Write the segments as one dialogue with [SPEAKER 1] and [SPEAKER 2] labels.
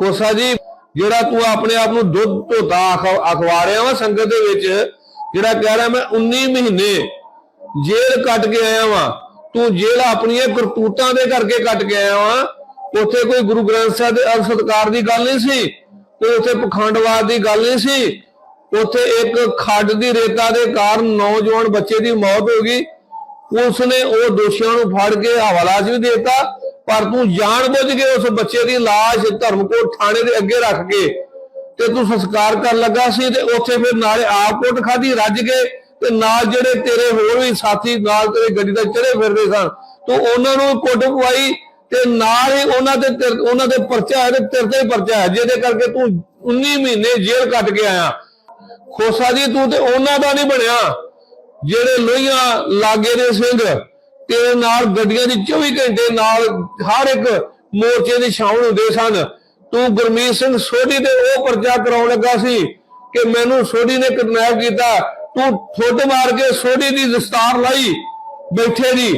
[SPEAKER 1] ਖੋਸਾ ਜੀ, ਜਿਹੜਾ ਤੂੰ ਆਪਣੇ ਆਪ ਨੂੰ ਦੁੱਧ ਧੋਤਾ ਅਖ- ਅਖਵਾੜਿਆ ਵਾ ਸੰਗਤ ਦੇ ਵਿੱਚ, ਜਿਹੜਾ ਕਹਿ ਰਿਹਾ ਮੈਂ 19 ਮਹੀਨੇ ਜੇਲ੍ਹ ਕੱਟ ਕੇ ਆਇਆ ਵਾਂ, ਤੂੰ ਜੇਲ੍ਹ ਆਪਣੀਆਂ ਕਰਤੂਤਾਂ ਦੇ ਕਰਕੇ ਕੱਟ ਕੇ ਆਇਆ ਵਾਂ, ਉੱਥੇ ਕੋਈ ਗੁਰੂ ਗ੍ਰੰਥ ਸਾਹਿਬ ਦੇ ਅਰ ਸਤਕਾਰ ਦੀ ਗੱਲ ਨਹੀਂ ਸੀ, ਕੋਈ ਉੱਥੇ ਪਖੰਡਵਾਦ ਦੀ ਗੱਲ ਨਹੀਂ ਸੀ, ਉੱਥੇ ਇੱਕ ਖੱਡ ਦੀ ਰੇਤਾ ਦੇ ਕਾਰਨ ਨੌਜਵਾਨ ਬੱਚੇ ਦੀ ਮੌਤ ਹੋ ਗਈ ਉਸ ਨੇ ਉਹ ਦੋਸ਼ੀਆਂ ਨੂੰ ਫੜ ਕੇ ਹਵਾਲਾ 'ਚ ਵੀ ਦੇਤਾ ਪਰ ਤੂੰ ਜਾਣਬੁੱਝ ਕੇ ਉਸ ਬੱਚੇ ਦੀ ਲਾਸ਼ ਧਰਮਕੋਟ ਥਾਣੇ ਦੇ ਅੱਗੇ ਰੱਖ ਕੇ ਤੇ ਤੂੰ ਸੰਸਕਾਰ ਕਰਨ ਲੱਗਾ ਸੀ ਤੇ ਉੱਥੇ ਫਿਰ ਨਾਲੇ ਆਪ ਕੁੱਟ ਖਾਧੀ, ਰੱਜ ਕੇ ਤੇ ਨਾਲ ਜਿਹੜੇ ਤੇਰੇ ਹੋਰ ਵੀ ਸਾਥੀ ਨਾਲ ਤੇਰੇ ਗੱਡੀ ਤੇ ਚੜੇ ਫਿਰਦੇ ਸਨ, ਤੂੰ ਉਹਨਾਂ ਨੂੰ ਕੁੱਟ ਪਵਾਈ ਤੇ ਨਾਲ ਹੀ ਉਹਨਾਂ ਦੇ ਉਹਨਾਂ ਦੇ ਪਰਚਾ ਹੈ ਤੇ ਤੇਰੇ ਤੇ ਪਰਚਾ ਹੈ, ਜਿਹਦੇ ਕਰਕੇ ਤੂੰ 19 ਮਹੀਨੇ ਜੇਲ੍ਹ ਕੱਟ ਕੇ ਆਇਆ। ਖੋਸਾ ਜੀ, ਤੂੰ ਤੇ ਉਹਨਾਂ ਦਾ ਨਹੀਂ ਬਣਿਆ, ਜਿਹੜੇ ਲੋਹੀਆਂ ਲਾਗੇ ਦੇ ਸਿੰਘ ਤੇਰੇ ਨਾਲ ਗੱਡੀਆਂ ਦੀ 24 ਘੰਟੇ ਨਾਲ ਹਰ ਇੱਕ ਮੋਰਚੇ ਦੀ ਸ਼ਾਮਲ ਹੁੰਦੇ ਸਨ। ਤੂੰ ਗੁਰਮੀਤ ਸਿੰਘ ਸੋਢੀ ਤੇ ਉਹ ਪਰਚਾ ਕਰਾਉਣ ਲੱਗਾ ਸੀ ਕਿ ਮੈਨੂੰ ਸੋਢੀ ਨੇ ਕਿਡਨੈਪ ਕੀਤਾ। ਤੂੰ ਠੁੱਡ ਮਾਰ ਕੇ ਸੋਢੀ ਦੀ ਦਸਤਾਰ ਲਾਈ, ਬੈਠੇ ਦੀ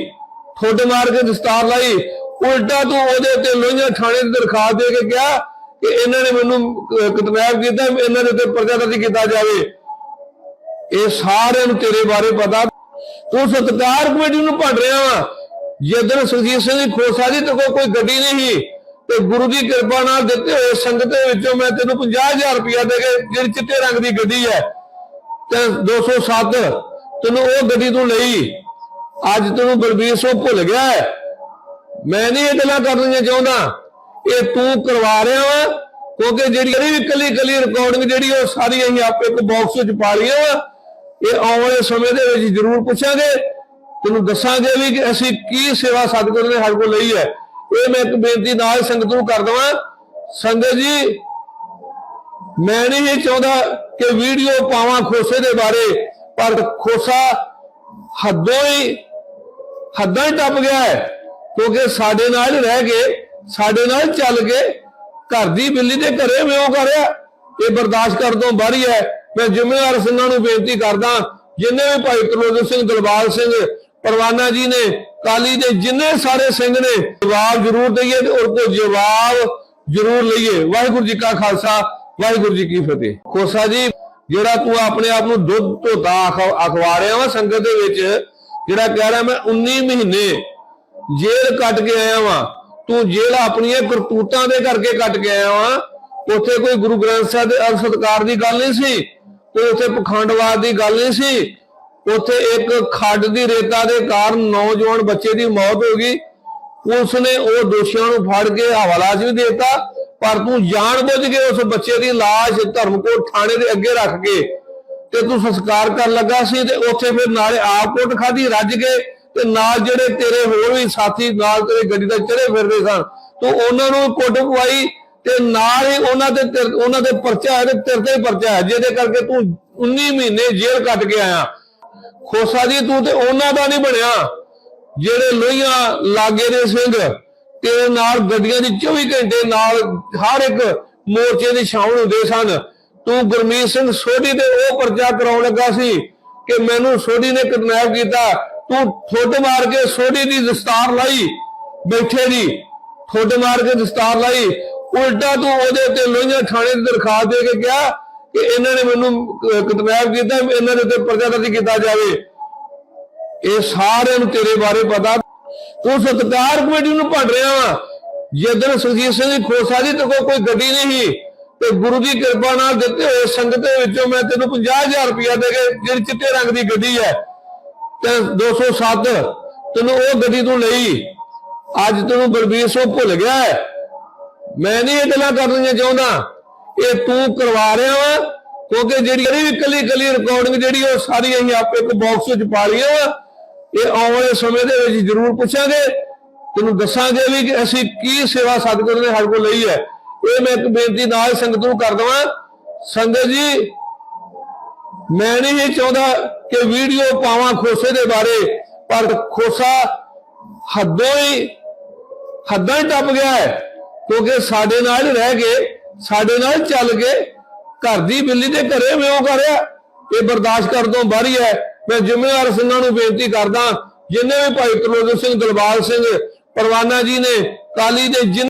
[SPEAKER 1] ਠੁੱਡ ਮਾਰ ਕੇ ਦਸਤਾਰ ਲਾਈ। ਉਲਟਾ ਤੂੰ ਉਹਦੇ ਉੱਤੇ ਲੋਹੀਆਂ ਥਾਣੇ ਦੀ ਦਰਖਾਸਤ ਦੇ ਕੇ ਕਿਹਾ ਕਿ ਇਹਨਾਂ ਨੇ ਮੈਨੂੰ ਕਿਡਨੈਪ ਕੀਤਾ, ਇਹਨਾਂ ਦੇ ਉੱਤੇ ਪਰਚਾ ਦਰਜ ਕੀਤਾ ਜਾਵੇ। ਇਹ ਸਾਰਿਆਂ ਨੂੰ ਤੇਰੇ ਬਾਰੇ ਪਤਾ ਤੂੰ ਸਤਕਾਰ ਕਮੇਟੀ ਨੂੰ ਭੰਡ ਰਿਹਾ ਵਾ। ਜਦੋਂ ਸੁਰਜੀਤ ਸਿੰਘ ਦੀ ਖੋਸਾ ਦੀ ਤੇ ਕੋਈ ਗੱਡੀ ਨਹੀਂ ਤੇ ਗੁਰੂ ਦੀ ਕਿਰਪਾ ਨਾਲ ਦਿੱਤੇ ਹੋਏ ਸੰਗਤ ਦੇ ਵਿੱਚੋਂ ਮੈਂ ਤੈਨੂੰ 50000 ਰੁਪਇਆ ਦੇ ਕੇ ਜਿਹੜੀ ਚਿੱਟੇ ਰੰਗ ਦੀ ਗੱਡੀ ਹੈ, ਤੇ 207 ਤੈਨੂੰ ਉਹ ਗੱਡੀ ਤੂੰ ਲਈ। ਅੱਜ ਤੈਨੂੰ ਬਲਬੀਰ ਸਿੰਘ ਭੁੱਲ ਗਿਆ ਹੈ। ਮੈਂ ਨਹੀਂ ਇਹ ਗੱਲਾਂ ਕਰਨੀਆਂ ਚਾਹੁੰਦਾ। ਇਹ ਤੂੰ ਕਰਵਾ ਰਿਹਾ ਵਾ, ਕਿਉਂਕਿ ਜਿਹੜੀ ਵੀ ਕੱਲੀ ਕੱਲੀ ਰਿਕਾਰਡਿੰਗ ਜਿਹੜੀ ਉਹ ਸਾਰੀ ਅਸੀਂ ਆਪੇ ਇੱਕ ਬਾਕਸ ਵਿੱਚ ਪਾ ਲਈਆਂ ਵਾ। ਇਹ ਆਉਣ ਵਾਲੇ ਸਮੇਂ ਦੇ ਵਿੱਚ ਜ਼ਰੂਰ ਪੁੱਛਾਂਗੇ। ਤੈਨੂੰ ਦੱਸਾਂਗੇ ਵੀ ਕਿ ਅਸੀਂ ਕੀ ਸੇਵਾ ਸਤਿਗੁਰ ਨੇ ਸਾਡੇ ਕੋਲ ਲਈ ਹੈ। ਇਹ ਮੈਂ ਇੱਕ ਬੇਨਤੀ ਨਾਲ ਸੰਗਤ ਨੂੰ ਕਰ ਦਵਾਂ। ਸੰਗਤ ਜੀ, ਮੈਂ ਨਹੀਂ ਇਹ ਚਾਹੁੰਦਾ ਕਿ ਵੀਡੀਓ ਪਾਵਾਂ ਖੋਸੇ ਦੇ ਬਾਰੇ, ਪਰ ਖੋਸਾ ਹੱਦੋਂ ਹੀ, ਹੱਦਾਂ ਹੀ ਟੱਪ ਗਿਆ ਹੈ। ਕਿਉਂਕਿ ਸਾਡੇ ਨਾਲ ਰਹਿ ਕੇ, ਸਾਡੇ ਨਾਲ ਚੱਲ ਕੇ ਘਰ ਦੀ ਬਿੱਲੀ ਦੇ ਘਰੇ ਵਿਉ ਕਰਿਆ। ਇਹ ਬਰਦਾਸ਼ਤ ਕਰ ਤੋਂ ਬਾਹਰੀ ਹੈ। ਮੈਂ ਜ਼ਿੰਮੇਵਾਰ ਸਿੰਘਾਂ ਨੂੰ ਬੇਨਤੀ ਕਰਦਾ, ਜਿੰਨੇ ਵੀ ਭਾਈ ਤਰਲੋਚਨ ਸਿੰਘ ਦਲਬਾਗ ਸਿੰਘ, ਪਰਵਾਨਾ ਜੀ ਨੇ, ਕਾਲੀ ਦੇ ਜਿੰਨੇ ਸਾਰੇ ਸਿੰਘ ਨੇ, ਜਵਾਬ ਜ਼ਰੂਰ ਦਈਏ ਤੇ ਉਹ ਤੋਂ ਜਵਾਬ ਜ਼ਰੂਰ ਲਈਏ। ਵਾਹਿਗੁਰੂ ਜੀ ਕਾ ਖਾਲਸਾ, ਵਾਹਿਗੁਰੂ ਜੀ ਕੀ ਫਤਿਹ। ਕੋਸਾ ਜੀ, ਜਿਹੜਾ ਤੂੰ ਆਪਣੇ ਆਪ ਨੂੰ ਦੁੱਧ ਧੋਤਾ ਅਖਵਾ ਰਿਹਾ ਵਾ ਸੰਗਤ ਦੇ ਵਿੱਚ, ਜਿਹੜਾ ਕਹਿ ਰਿਹਾ ਮੈਂ 19 ਮਹੀਨੇ ਜੇਲ੍ਹ ਕੱਟ ਕੇ ਆਇਆ ਵਾਂ, ਤੂੰ ਜੇਲ੍ਹ ਆਪਣੀਆਂ ਕਰਤੂਤਾਂ ਦੇ ਕਰਕੇ ਕੱਟ ਕੇ ਆਇਆ ਵਾਂ, ਉੱਥੇ ਕੋਈ ਗੁਰੂ ਗ੍ਰੰਥ ਸਾਹਿਬ ਦੇ ਅਰ ਸਤਕਾਰ ਦੀ ਗੱਲ ਨਹੀਂ ਸੀ? ਕੋਈ ਉੱਥੇ ਪਖੰਡਵਾਦ ਦੀ ਗੱਲ ਨਹੀਂ ਸੀ। ਉੱਥੇ ਇੱਕ ਖੱਡ ਦੀ ਰੇਤਾ ਦੇ ਕਾਰਨ ਨੌਜਵਾਨ ਬੱਚੇ ਦੀ ਮੌਤ ਹੋ ਗਈ। ਪੁਲਿਸ ਨੇ ਉਹ ਦੋਸ਼ੀਆਂ ਨੂੰ ਫੜ ਕੇ ਹਵਾਲਾ 'ਚ ਵੀ ਦੇਤਾ, ਪਰ ਤੂੰ ਜਾਣਬੁੱਝ ਕੇ ਉਸ ਬੱਚੇ ਦੀ ਲਾਸ਼ ਧਰਮਕੋਟ ਥਾਣੇ ਦੇ ਅੱਗੇ ਰੱਖ ਕੇ ਤੇ ਤੂੰ ਸੰਸਕਾਰ ਕਰਨ ਲੱਗਾ ਸੀ ਤੇ ਉੱਥੇ ਫਿਰ ਨਾਲੇ ਆਪ ਕੁੱਟ ਖਾਧੀ, ਰੱਜ ਕੇ ਤੇ ਨਾਲ ਜਿਹੜੇ ਤੇਰੇ ਹੋਰ ਵੀ ਸਾਥੀ ਨਾਲ ਤੇਰੇ ਗੱਡੀ ਤੇ ਚੜੇ ਫਿਰਦੇ ਸਨ, ਤੂੰ ਉਹਨਾਂ ਨੂੰ ਕੁੱਟ ਪਵਾਈ ਤੇ ਨਾਲ ਹੀ ਉਹਨਾਂ ਦੇ ਉਹਨਾਂ ਦੇ ਪਰਚਾ ਹੈ ਤੇ ਤੇਰੇ ਤੇ ਵੀ ਪਰਚਾ ਹੈ, ਜਿਹਦੇ ਕਰਕੇ ਤੂੰ 19 ਮਹੀਨੇ ਜੇਲ੍ਹ ਕੱਟ ਕੇ ਆਇਆ। ਖੋਸਾ ਜੀ, ਤੂੰ ਤੇ ਉਹਨਾਂ ਦਾ ਨਹੀਂ ਬਣਿਆ। ਜਿਹੜੇ ਲੋਹੀਆਂ ਲਾਗੇ ਦੇ ਸਿੰਘ, ਤੇਰੇ ਨਾਲ ਗੱਡੀਆਂ ਦੀ 24 ਘੰਟੇ ਨਾਲ ਹਰ ਇੱਕ ਮੋਰਚੇ ਦੀ ਸ਼ਾਮਲ ਹੁੰਦੇ ਸਨ। ਤੂੰ ਗੁਰਮੀਤ ਸਿੰਘ ਸੋਢੀ ਤੇ ਉਹ ਪਰਚਾ ਕਰਾਉਣ ਲੱਗਾ ਸੀ ਕਿ ਮੈਨੂੰ ਸੋਢੀ ਨੇ ਕਿਡਨੈਪ ਕੀਤਾ। ਤੂੰ ਠੁੱਡ ਮਾਰ ਕੇ ਸੋਢੀ ਦੀ ਦਸਤਾਰ ਲਾਈ, ਬੈਠੇ ਦੀ ਠੁੱਡ ਮਾਰ ਕੇ ਦਸਤਾਰ ਲਾਈ। ਉਲਟਾ ਤੂੰ ਉਹਦੇ ਉੱਤੇ ਲੋਹੀਆਂ ਥਾਣੇ ਦੀ ਦਰਖਾਸਤ ਦੇ ਕੇ ਕਿਹਾ ਕਿ ਇਹਨਾਂ ਨੇ ਮੈਨੂੰ ਕਿਡਨੈਪ ਕੀਤਾ, ਇਹਨਾਂ ਦੇ ਉੱਤੇ ਪਰਚਾ ਦਰਜ ਕੀਤਾ ਜਾਵੇ। ਇਹ ਸਾਰਿਆਂ ਨੂੰ ਤੇਰੇ ਬਾਰੇ ਪਤਾ। ਤੂੰ ਸਤਕਾਰ ਕਮੇਟੀ ਨੂੰ ਭੰਡ ਰਿਹਾ ਵਾ। ਜਦੋਂ ਸੁਰਜੀਤ ਸਿੰਘ ਖੋਸਾ ਦੀ ਤੇ ਕੋਈ ਗੱਡੀ ਨਹੀਂ ਸੀ। ਤੇ ਗੁਰੂ ਦੀ ਕਿਰਪਾ ਨਾਲ ਦਿੱਤੇ ਹੋਏ ਸੰਗਤ ਦੇ ਵਿੱਚੋਂ ਮੈਂ ਤੈਨੂੰ 50000 ਰੁਪਇਆ ਦੇ ਕੇ ਜਿਹੜੀ ਚਿੱਟੇ ਰੰਗ ਦੀ ਗੱਡੀ ਹੈ, ਤੇ 207 ਤੈਨੂੰ ਉਹ ਗੱਡੀ ਤੂੰ ਲਈ। ਅੱਜ ਤੈਨੂੰ ਬਲਬੀਰ ਸਿੰਘ ਭੁੱਲ ਗਿਆ ਹੈ। ਮੈਂ ਨਹੀਂ ਇਹ ਗੱਲਾਂ ਕਰਨੀਆਂ ਚਾਹੁੰਦਾ। ਇਹ ਤੂੰ ਕਰਵਾ ਰਿਹਾ ਵਾ, ਕਿਉਂਕਿ ਜਿਹੜੀ ਵੀ ਕੱਲੀ ਕੱਲੀ ਰਿਕਾਰਡਿੰਗ ਜਿਹੜੀ ਉਹ ਸਾਰੀ ਅਸੀਂ ਆਪੇ ਇੱਕ ਬਾਕਸ ਵਿੱਚ ਪਾ ਲਈਆਂ ਵਾ, ਇਹ ਆਉਣ ਵਾਲੇ ਸਮੇਂ ਦੇ ਵਿੱਚ ਜ਼ਰੂਰ ਪੁੱਛਾਂਗੇ। ਤੈਨੂੰ ਦੱਸਾਂਗੇ ਵੀ ਕਿ ਅਸੀਂ ਕੀ ਸੇਵਾ ਸਤਿਗੁਰ ਨੇ ਸਾਡੇ ਕੋਲ ਲਈ ਹੈ। ਇਹ ਮੈਂ ਇੱਕ ਬੇਨਤੀ ਨਾਲ ਸੰਗਤ ਨੂੰ ਕਰ ਦਵਾਂ। ਸੰਗਤ ਜੀ, ਮੈਂ ਨਹੀਂ ਇਹ ਚਾਹੁੰਦਾ ਕਿ ਵੀਡੀਓ ਪਾਵਾਂ ਖੋਸੇ ਦੇ ਬਾਰੇ, ਪਰ ਖੋਸਾ ਹੱਦੋਂ ਹੀ, ਹੱਦਾਂ ਹੀ ਟੱਪ ਗਿਆ ਹੈ। ਕਿਉਂਕਿ ਸਾਡੇ ਨਾਲ ਰਹਿ ਕੇ ਸਾਡੇ ਨਾਲ ਚੱਲ ਕੇ ਘਰ ਦੀ ਬਿੱਲੀ ਦੇ ਘਰੇ ਵਿਉ ਕਰਿਆ ਇਹ ਬਰਦਾਸ਼ਤ ਕਰਨ ਤੋਂ ਬਾਹਰੀ ਹੈ ਮੈਂ ਜ਼ਿੰਮੇਵਾਰ ਸਿੰਘਾਂ ਨੂੰ ਬੇਨਤੀ ਕਰਦਾ, ਜਿੰਨੇ ਵੀ ਭਾਈ ਤਰਲੋਚਨ ਸਿੰਘ ਦਲਬਾਲ ਸਿੰਘ, ਪਰਵਾਨਾ ਜੀ ਨੇ, ਕਾਲੀ ਦੇ ਜਿੰਨੇ